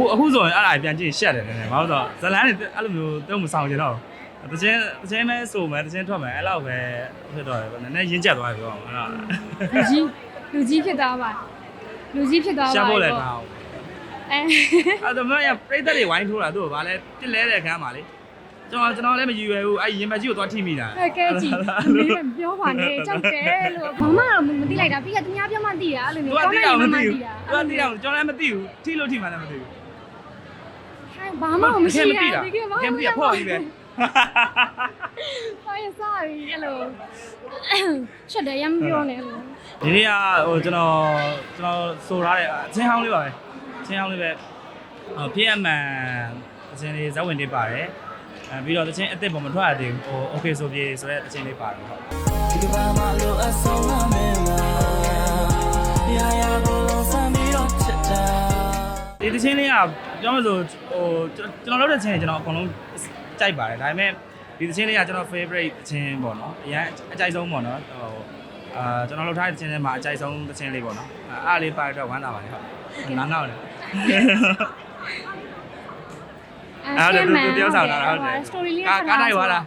အခုအခုဆိုရင်အဲ့ဒါပြန်ကြည့်ရှက်တယ်နည်းနည်းဘာလို့လဲဆိုတော့ဇလန်းတွေအဲ့လိုမျိုးတုံးမဆောင်ကြတော့တချင်းတချင်းမဲဆိုမယ်တချင်းထွက်မယ်အဲ့လောက်ပဲဖြစ်တော့တယ်နည်းနည်းရင်းကျက်သွားပြီပြောအောင်အဲ့ဒါလူကြီးလူကြီးဖြစ်သွားပါလူကြီးဖြစ်သွားပါရှာဖို့လည်းပေါ့ကောင်းအဲအဲ့တော့မရပြိတ္တတွေဝိုင်းထိုးတာသူ့ကိုဗာလဲတစ်လဲတဲ့ခန်းပါလေကျွန်တော်ကျွန်တော်လည်းမယူရဘူးအဲ့ရင်မကြီးကိုသွားထိမိတာကဲကဲကြည့်မင်းမပြောပါနဲ့ကြောက်တယ်လို့ဘာမှတော့မသိလိုက်တာပြီးတော့သူများပြောမှသိတာအဲ့လိုသူမျိုးကတိအောင်မသိဘူးတာသူကတိအောင်ကျွန်တော်လည်းမသိဘူးထိလို့ထိမှလည်းမသိဘူးဟိုင် ဘာမှမရှိတာတကယ်မသိတာဖောက်ကြီးပဲဟိုင်စားပြီအဲ့လိုရှက်တယ်ရမ်းပြောနေလို့ဒီနေ့ကဟိုကျွန်တော်ကျွန်တော်ဆိုထားတဲ့အချင်းဟောင်းလေးပါပဲအချင်းဟောင်းလေးပဲဟိုဖြစ်အမှန်အချင်းလေးဇက်ဝင်လေးပါတယ်အဲပြီးတော့တချင်းအစ်စ်ပေါ်မထွက်ရသေးဘူးဟို okay ဆိုပြေဆိုတဲ့အချင်းလေးပါတယ်ဟုတ်ဒီကဘာမှလို့အဆုံးမမင်းလားရာရာ ဒီတချင်းလေးကပြောမလို့ဟိုကျွန်တော်လုပ်တဲ့ချင်းကျွန်တော်အကုန်လုံးကြိုက်ပါတယ်ဒါပေမဲ့ဒီတချင်းလေးကကျွန်တော် favorite တချင်းပေါ့နော်အရင်အကြိုက်ဆုံးပေါ့နော်ဟိုအာကျွန်တော်လုပ်ထားတဲ့တချင်းထဲမှာအကြိုက်ဆုံးတချင်းလေးပေါ့နော်အဲအားလေးပါတော့ဝမ်းသာပါတယ်ဟုတ်ငါငေါ့တယ်အဲ့ဒါသူပြောဆောင်တာဟုတ်တယ်စတိုရီလေးကာကားတိုက်သွားတာ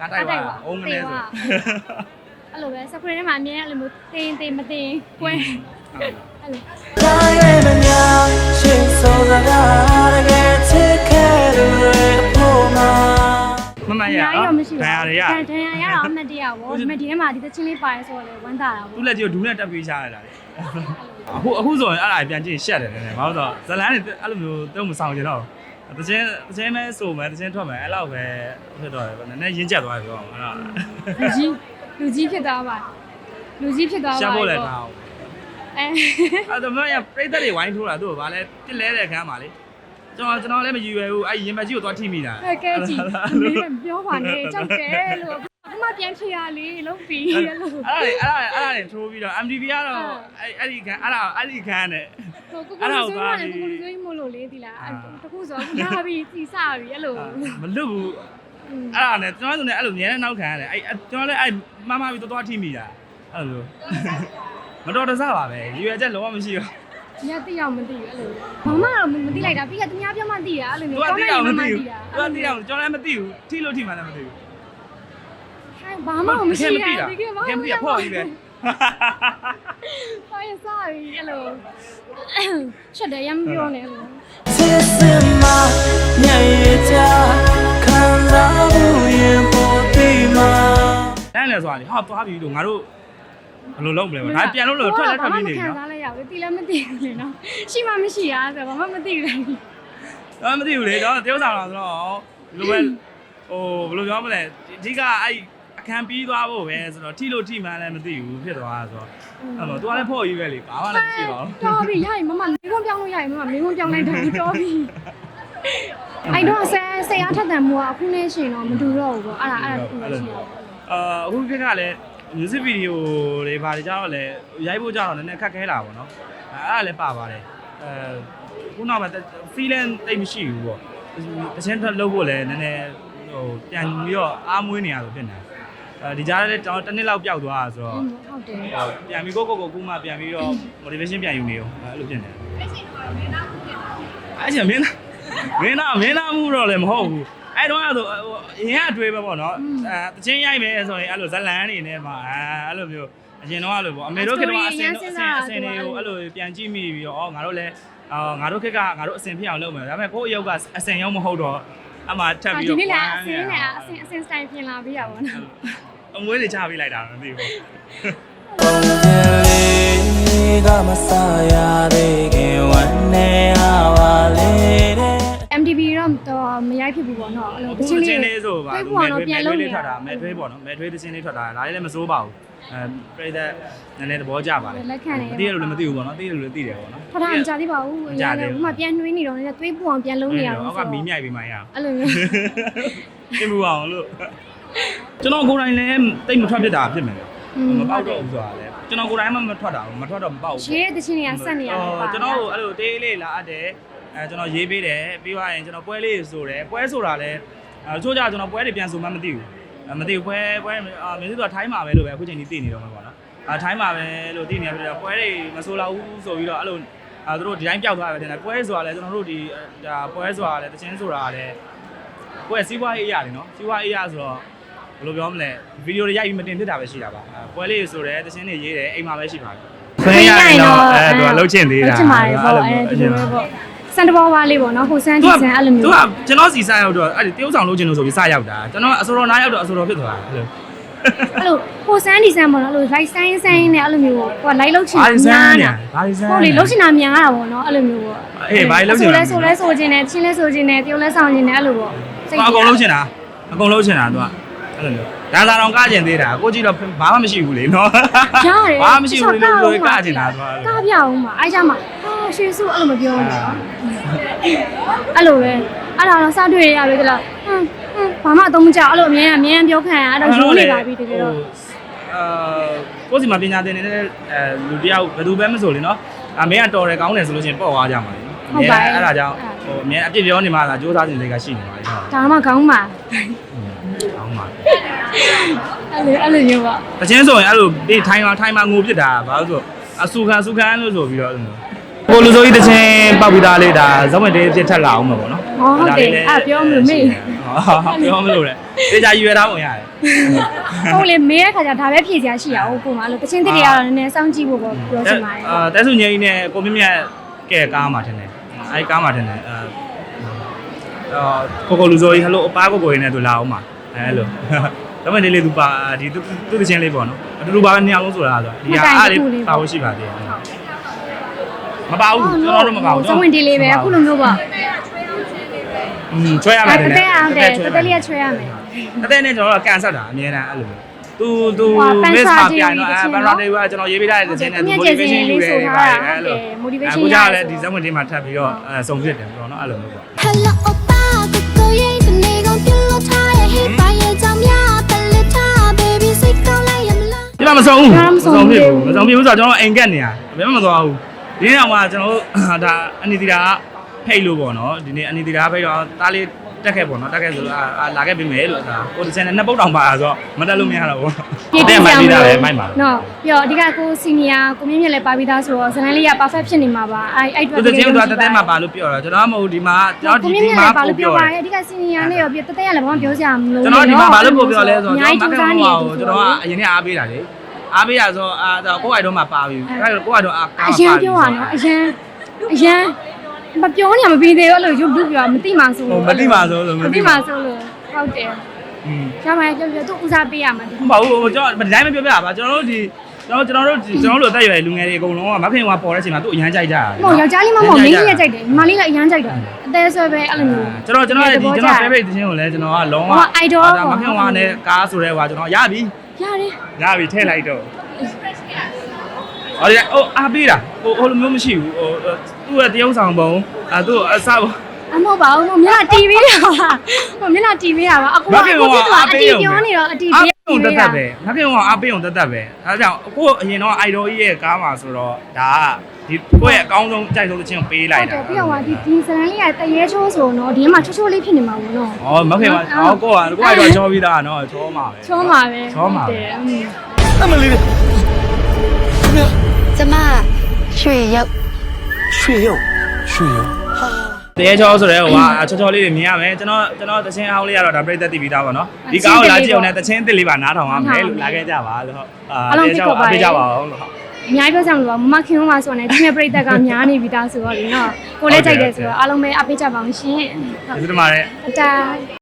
ကားတိုက်သွားတာအုံးမနေဆိုအဲ့လိုပဲစပရင်ထဲမှာအမြဲအဲ့လိုမျိုးတင်းတင်းမတင်းကွဲအဲ့လိုတိုင်းရဲ့ မများရှင်းစိုးစကားတကယ်ချစ်ခဲ့တယ်ဖို့မှာမမရအများကြီးတော့မရှိဒဏ်ရာတွေရဒဏ်ရာရတော့အမှတ်တရပေါ့ဒါပေမဲ့ဒီထဲမှာဒီသချင်းလေးပါတယ်ဆိုတော့လေဝမ်းသာတာသူပေါ့လက်ကြီးကိုဒူးနဲ့တက်ပြီးရှားရတာလေအခုအခုဆိုရင်အဲ့ဒါပြန်ကြည့်ရှက်တယ်နည်းနည်းဘာလို့ဆိုတော့ဇလန်းတွေအဲ့လိုမျိုးတုံးမဆောင်ကြတော့တချင်းတချင်းမဲဆိုမယ်တချင်းထွက်မယ်အဲ့လောက်ပဲဖြစ်တော့တယ်နည်းနည်းရင်းကျက်သွားပြီပြောအောင်အဲ့ဒါလူကြီးလူကြီးဖြစ်သွားပါလူကြီးဖြစ်သွားပါရှာဖို့လည်းကောင်း အဲအဲ့တော့မရပြိတ္တတွေဝိုင်းထိုးတာသူ့ကိုဗာလဲတစ်လဲတဲ့ခန်းပါလေကျွန်တော်ကျွန်တော်လည်းမယူရဘူးအဲ့ရင်မကြီးကိုသွားထိမိတာကဲကဲကြည့်မင်းမပြောပါနဲ့ကြောက်တယ်လို့အမပြန်ဖြေရလေလုံးပြီးလို့အဲ့ဒါတွေအဲ့ဒါတွေအဲ့ဒါတွေထိုးပြီးတော့ MTV ကတော့အဲ့အဲ့ဒီခန်းအဲ့ဒါအဲ့ဒီခန်းနဲ့ဟိုကိုကိုဆိုးမှလည်းကိုကိုဆိုးမလို့လေဒီလားတခုဆိုလာပြီးစီစပြီအဲ့လိုမလွတ်ဘူးအဲ့ဒါနဲ့ကျွန်တော်တို့လည်းအဲ့လိုမြဲတဲ့နောက်ခံရတယ်အဲ့ကျွန်တော်လည်းအဲ့မမပြီးတော့ထိမိတာအဲ့လို မတော်တဆပါပဲရွယ်ချက်လုံးဝမရှိဘူး ညတိအောင်မသိဘူးအဲ့လိုဘာမှတော့မသိလိုက်တာပြီးတော့သူများပြောမှသိတာအဲ့လိုသူမျိုးကတိအောင်မသိဘူးတာသူကတိအောင်ကျွန်တော်လည်းမသိဘူးထိလို့ထိမှလည်းမသိဘူးဟိုင်ဘာမှမရှိမတာသိတာတကယ်ဘာကဲမသိဖော့ကြီးပဲဟိုင်စားပြီအဲ့လိုရှက်တယ်ရမ်းပြောနေလို့ချစ်စင်မညရကြခံစားမှုရင်ပေါ်ပြီးမှာလမ်းလဲဆိုတာလေဟာသွားပြီလို့ငါတို့ ဘယ်လိုလုပ်မလဲဗောဒါပြန်လို့လို့ထွက်လက်ထွက်ပြီးနေခံနော်စားလိုက်ရဘူးတိလည်းမသိဘူးလေနော်ရှိမှမရှိတာဆိုတော့ဘာမှမသိဘူးလေတော့မသိဘူးလေတော့တယောက်ဆောင်တော့ဆိုတော့ဒီလိုပဲဟိုဘယ်လိုပြောမလဲအဓိကအဲ့အခန်းပြီးသွားဖို့ပဲဆိုတော့ထိလို့ထိမှန်းလည်းမသိဘူးဖြစ်သွားတာဆိုတော့အဲ့တော့ तू ကလည်းဖော့ကြီးပဲလေဘာမှလည်းမရှိပါဘူးတော်ပြီရရင်မမမင်းကုန်းပြောင်းလို့ရရင်မမမင်းကုန်းပြောင်းလိုက်တယ်တော်ပြီအဲ့တော့ဆဲဆဲအားထက်တန်မှုကအခုနဲ့ရှင်တော့မတူတော့ဘူးပေါ့အဲ့ဒါအဲ့ဒါတူလို့ရှိရအောင်အာအခုခေတ်ကလည်း music video တွေဘာတွေကြတော့လဲရိုက်ဖို့ကြတော့နည်းနည်းခက်ခဲလာပါတော့အဲအဲ့ဒါလည်းပါပါတယ်အဲခုနောက်မှာ feeling တိတ်မရှိဘူးပေါ့တချင်းထွက်လုပ်ဖို့လည်းနည်းနည်းဟိုပြန်ပြီးတော့အားမွေးနေရလို့ဖြစ်နေတယ်အဲဒီကြားထဲကျွန်တော်တစ်နှစ်လောက်ပျောက်သွားတာဆိုတော့ဟုတ်တယ်ဟိုပြန်ပြီးကိုကိုကိုကူမှပြန်ပြီးတော့ motivation ပြန်ယူနေရောအဲ့လိုဖြစ်နေတယ်အဲ့ချိန်မင်းမင်းသားမင်းသားမှုတော့လည်းမဟုတ်ဘူး အဲ့တော့အဲ့ဆိုအရင်ကအတွေးပဲပေါ့နော်အဲတချင်းရိုက်မယ်ဆိုရင်အဲ့လိုဇလန်းနေနဲ့မှာအဲ့လိုမျိုးအရင်တော့အဲ့လိုပေါ့အမေတို့ခေတ်တော့အစင်အစင်အစင်တွေကိုအဲ့လိုပြန်ကြည့်မိပြီးတော့အော်ငါတို့လည်းအော်ငါတို့ခေတ်ကငါတို့အစင်ဖြစ်အောင်လုပ်မယ်ဒါပေမဲ့ကိုယ့်အယုတ်ကအစင်ရောက်မဟုတ်တော့အမှထပ်ပြီးဒီတော့နေ့လည်းအစင်းနဲ့အစင်းအစင်းစတိုင်ပြင်လာပြီးရပါတော့အမွေးတွေချပေးလိုက်တာမသိဘူးပုံစံလေးကမဆရာသေးခင်ဝမ်းနေပါလေတဲ့ MDB တော့တော့မရိုက်ဖြစ်ဘူးပေါ့နော်အဲ့လိုအခုတချင်းလေးဆိုပါတွေးလူဖို့မဲတော့ထွေးပြန်မဲလုပ်ထွေးနေလေးထွက်တာမဲထွေးပေါ့နော်မဲထွေးတချင်းလေးထွက်တာဒါလေးလည်းမစိုးပါဘူးအဲပြိသက်နည်းနည်းသဘောကျပါလေလက်ခံနေတည့်ရလို့လည်းမသိဘူးပေါ့နော်တည့်ရလို့လည်းသိတယ်ပေါ့နော်ဖထားမကြသေးပါဘူးအရင်ကဥမာပြန်နှွေးနေတော့လည်းသွေးပူအောင်ပြန်လုံးနေရအောင်အောက်ကမီးမြိုက်ပြီးမှရအောင်အဲ့လိုမျိုးပြင်မှုအောင်လို့ကျွန်တော်ကိုယ်တိုင်လည်းတိတ်မထွက်ဖြစ်တာဖြစ်မယ်မပေါက်တော့ဘူးဆိုတာလေကျွန်တော်ကိုယ်တိုင်မှမထွက်တာဘူးမထွက်တော့မပေါက်ဘူးရှေးတဲ့တချင်းတွေကဆက်နေရတယ်ပါကျွန်တော်အဲ့လိုတေးလေးလာအပ်တယ် အဲကျွန်တော်ရေးပေးတယ်ပြီးသွားရင်ကျွန်တော်ပွဲလေးဆိုတယ်ပွဲဆိုတာလည်းအဲချို့ကြကျွန်တော်ပွဲတွေပြန်ဆိုမှမသိဘူးမသိဘူးပွဲပွဲအာမင်းတို့ကထိုင်းမှာပဲလို့ပဲအခုချိန်ကြီးသိနေတော့မှာပေါ့နော်အဲထိုင်းမှာပဲလို့သိနေရပြီးတော့ပွဲတွေမဆိုတော့ဘူးဆိုပြီးတော့အဲ့လိုအဲသူတို့ဒီတိုင်းပျောက်သွားတယ်တဲ့ပွဲဆိုတာလည်းကျွန်တော်တို့ဒီဒါပွဲဆိုတာလည်းတချင်းဆိုတာလည်းပွဲစီးပွားရေးအရာတွေနော်စီးပွားရေးအရာဆိုတော့ဘယ်လိုပြောမလဲဗီဒီယိုတွေရိုက်ပြီးမတင်ဖြစ်တာပဲရှိတာပါပွဲလေးဆိုတယ်တချင်းတွေရေးတယ်အိမ်မှာပဲရှိပါတယ်ခွင့်ရရင်တော့အဲသူကလှုပ်ချင်သေးတာလှုပ်ချင်ပါတယ်ပေါ့အဲဒီလိုပဲပေါ့ စန်တဘောဝါလေးပေါ့နော်ဟိုစန်ဒီစန်အဲ့လိုသူမျိုးကကျွန်တော်စီစရောက်တော့အဲ့ဒီတရုပ်ဆောင်လုပ်ချင်လို့ဆိုပြီးစရောက်တာကျွန်တော်အစိုးရနားရောက်တော့အစိုးရဖြစ်သွားတာအဲ့လိုအဲ့လိုဟိုစန်ဒီစန်ပေါ့နော်အဲ့လို light sign sign နဲ့အဲ့လိုမျိုးပေါ့ဟို light လောက်ချင်ဘာလို့စမ်းများနေတာဘာလို့စမ်းဟုတ်လေလှုပ်ချင်တာများတာပေါ့နော်အဲ့လိုမျိုးပေါ့အေးဘာလို့လှုပ်ချင်တာဆိုလဲဆိုလဲဆိုချင်တယ်ချင်းလဲဆိုချင်တယ်တရုပ်လဲဆောင်ချင်တယ်အဲ့လိုပေါ့သူအကုန်လုံးချင်တာအကုန်လုံးချင်တာသူကအဲ့လိုမျိုးဒါသာတော့ကကျင်သေးတာကိုကြည့်တော့ဘာမှမရှိဘူးလေနော်ရတယ်ဘာမှမရှိဘူးလေလို့ကကျင်တာသူကကားပြအောင်ပါအားကြမှာဟာ ရွှေစုအဲ့လိုမပြောဘူးနော်အဲ့လိုပဲအဲ့ဒါတော့စတွေ့ရရပြီကလားဟမ်ဟမ်ဘာမှအသုံးမကျအဲ့လိုအမြဲအမြဲပြောခံရအဲ့တော့ရိုးနေပါပြီတကယ်တော့အာကိုစီမှာပညာသင်နေတဲ့အဲလူတယောက်ဘယ်သူပဲမဆိုလေနော်အမေကတော်တယ်ကောင်းတယ်ဆိုလို့ရှိရင်ပေါ့သွားကြမှာလေအဲ့ဒါကြောင့်ဟိုအမြဲအပြစ်ပြောနေမှလားစူးစမ်းနေစိတ်ကရှိနေပါလေဟုတ်ဒါမှကောင်းပါကောင်းပါအဲ့လိုအဲ့လိုမျိုးပေါ့တချင်းဆိုရင်အဲ့လိုဒီထိုင်းမှာထိုင်းမှာငိုပြစ်တာဘာလို့ဆိုအဆူခံဆူခံလို့ဆိုပြီးတော့ ကိုလူစိုးကြီးတချင်းပောက်ပြီးသားလေးဒါဇဝင်တေးပြစ်ထက်လာအောင်မှာပေါ့နော်ဟောဟုတ်တယ်အဲ့ပြောမလို့မေ့ဟာပြောမလို့လေတေချာရွယ်ထားပုံရတယ်ဟုတ်လေမေးတဲ့ခါကျဒါပဲဖြည့်စရာရှိရအောင်ကိုမအဲ့လိုတချင်းတစ်တွေကတော့နည်းနည်းစောင့်ကြည့်ဖို့ပေါ့ပြောချင်ပါတယ်အာတဲဆုငယ်ကြီးနဲ့ကိုမြင့်မြတ်ကဲကားမှာထင်တယ်အဲဒီကားမှာထင်တယ်အာအာကိုကိုလူစိုးကြီးဟယ်လိုအပါကိုကိုရင်းနဲ့သူလာအောင်မှာအဲလိုဒါမှမဟုတ်လေသူပါဒီသူသူတချင်းလေးပေါ့နော်အတူတူပါပဲနှစ်ယောက်လုံးဆိုတာဆိုဒီဟာအားလေးပါဖို့ရှိပါသေးတယ် မပါဘူးကျွန်တော်တို့မပါဘူးဇဝင်ဒီလေးပဲအခုလိုမျိုးပေါ့อืมช่วยရမယ်တတဲ့အောင်တယ်တတဲ့လေးချွဲရမယ်တတဲ့နဲ့ကျွန်တော်တို့ကန်ဆက်တာအများအားအဲ့လိုသူသူမစ်ပါပြိုင်တော့အဲဘန်ရာတွေကကျွန်တော်ရေးပေးထားတဲ့သတင်းနဲ့ motivation ယူတယ်ပါတယ်အဲ့လို motivation ရတာလည်းဒီဇဝင်တွေမှာထပ်ပြီးတော့အဲစုံဖြစ်တယ်ပေါ့နော်အဲ့လိုမျိုးပေါ့ Hello oppa ကိုကိုရေးတနေကုန်ပြလို့ထားရဲ့ hey bye ကြောင့်များပလစ်ထား baby စိတ်ကောင်းလိုက်ရမလားဒီမှာမစုံဘူးမစုံဘူးမစုံဘူးဆိုတော့ကျွန်တော်အိမ်ကက်နေရအမေမမသွားဘူး ဒီနေ့တော့မှကျွန်တော်တို့ဒါအနီတီတာဖိတ်လို့ပေါ့နော်ဒီနေ့အနီတီတာဖိတ်တော့တားလေးတက်ခဲ့ပေါ့နော်တက်ခဲ့ဆိုတော့အာလာခဲ့ပြီမယ်လို့ဒါကိုဒီချန်နဲ့နှစ်ပုတ်တောင်ပါဆိုတော့မတက်လို့မရတော့ဘူးပြည့်ပြည့်မှစန်ရာမပြီးသားလိုပဲမိုက်ပါနော်ပြီးတော့အဓိကကိုစီနီယာကိုမြင့်မြင့်လည်းပါပြီးသားဆိုတော့ဇလန်လေးက perfect ဖြစ်နေမှာပါအဲ့အဲ့သူတချင်းတို့တက်တက်မှပါလို့ပြောတော့ကျွန်တော်မဟုတ်ဒီမှာကျွန်တော်ဒီကိုမြင့်ဒီမြင့်မှာလည်းပါလို့ပြောပြောပါတယ်ရဲ့အဓိကစီနီယာနဲ့ရောပြတက်တက်ရလည်းဘာမှပြောစရာမလိုကျွန်တော်ဒီမှာဘာလို့ပို့ပြောလဲဆိုတော့အများကျွန်ကြီးတော်မစူးကစမ်းမနေအောင်ကျွန်တော်ကအရင်ကအားပေးတာလေ အားပေးရဆိုအာကိုယ့်အိုက်တော့မှပါပြီအဲ့ဒါကိုယ့်အိုက်တော့အားကားအပါရန်ပြောရနော်အရန်အရန်မပြောနေမပြီးသေးဘူးအဲ့လိုရုပ်တုပြောမသိမှဆိုဟိုမတိပါဆိုလို့မသိမှဆိုလို့ဟုတ်တယ်อืมကျမလည်းပြောပြောသူဦးစားပေးရမှာဒီမဟုတ်ဘူးကျွန်တော်ဒီတိုင်းမပြောပြပါကျွန်တော်တို့ဒီကျွန်တော်ကျွန်တော်တို့ကျွန်တော်တို့အသက်အရွယ်လူငယ်တွေအကုန်လုံးကမခင်ကပေါ်တဲ့အချိန်မှာသူ့အရန်ကြိုက်ကြတာမဟုတ်ယောက်ျားလေးမဟုတ်မိန်းကလေးကြိုက်တယ်ညီမလေးလည်းအရန်ကြိုက်တာအသေးဆွဲပဲအဲ့လိုမျိုးကျွန်တော်ကျွန်တော်ဒီကျွန်တော် favorite သတင်းကိုလည်းကျွန်တော်ကလုံးဝဟော idol ဒါမခင်ကနဲ့ကားဆိုတဲ့ဟွာကျွန်တော်ရပြီ ရတယ်ရပြီထည့်လိုက်တော့အော်ဒီဟိုအားပေးတာဟိုဟိုလိုမျိုးမရှိဘူးဟိုသူ့ရဲ့တရုပ်ဆောင်ပုံအဲသူ့အစအမဟုတ်ပါဘူးမျက်နှာတီးပေးတာပါဟိုမျက်နှာတီးပေးတာပါအကူအကူပြစ်သွားအတီးပြောနေတော့အတီးအားပေးပေးုံုံတက်တက်ပဲငါပြေုံကအပေးုံတက်တက်ပဲအဲဒါကြောင့်ကို့အရင်တော့ idol ကြီးရဲ့ကားမှာဆိုတော့ဒါကဒီကိုယ့်ရဲ့အကောင်းဆုံးကြိုက်ဆုံးတစ်ချင်းကိုပေးလိုက်တာဟုတ်တယ်ပြီးတော့ကဒီဒီဇလန်လေးကတရေချိုးဆိုတော့ဒီမှာချိုးချိုးလေးဖြစ်နေမှာပေါ့နော်ဩမခင်ပါဟောကို့ကကို့ idol ချောပြီးသားနော်ချောမှာပဲချောမှာပဲချောမှာပဲအမလေးကျမရွှေရုပ်ရွှေရုပ်ရွှေရုပ်ဟာ တရေချောဆိုတဲ့ဟိုကချောချောလေးတွေမြင်ရမယ်ကျွန်တော်ကျွန်တော်တချင်းအောင်လေးကတော့ဒါပြိသက်တည်ပြီးသားပါနော်ဒီကောင်းကိုလာကြည့်အောင်လည်းတချင်းအစ်စ်လေးပါနားထောင်ရမယ်လို့လာခဲ့ကြပါလို့ဟုတ်အာတရေချောအားပေးကြပါအောင်လို့ဟုတ်အများကြီးပြောစရာမလိုပါဘူးမမခင်ဦးမှာဆိုရင်ဒီနေ့ပြိတက်ကများနေပြီသားဆိုတော့လေနော်ကိုလည်းကြိုက်တယ်ဆိုတော့အားလုံးပဲအပေးကြပါအောင်ရှင်ဒီလိုမှလည်းဟုတ်တာ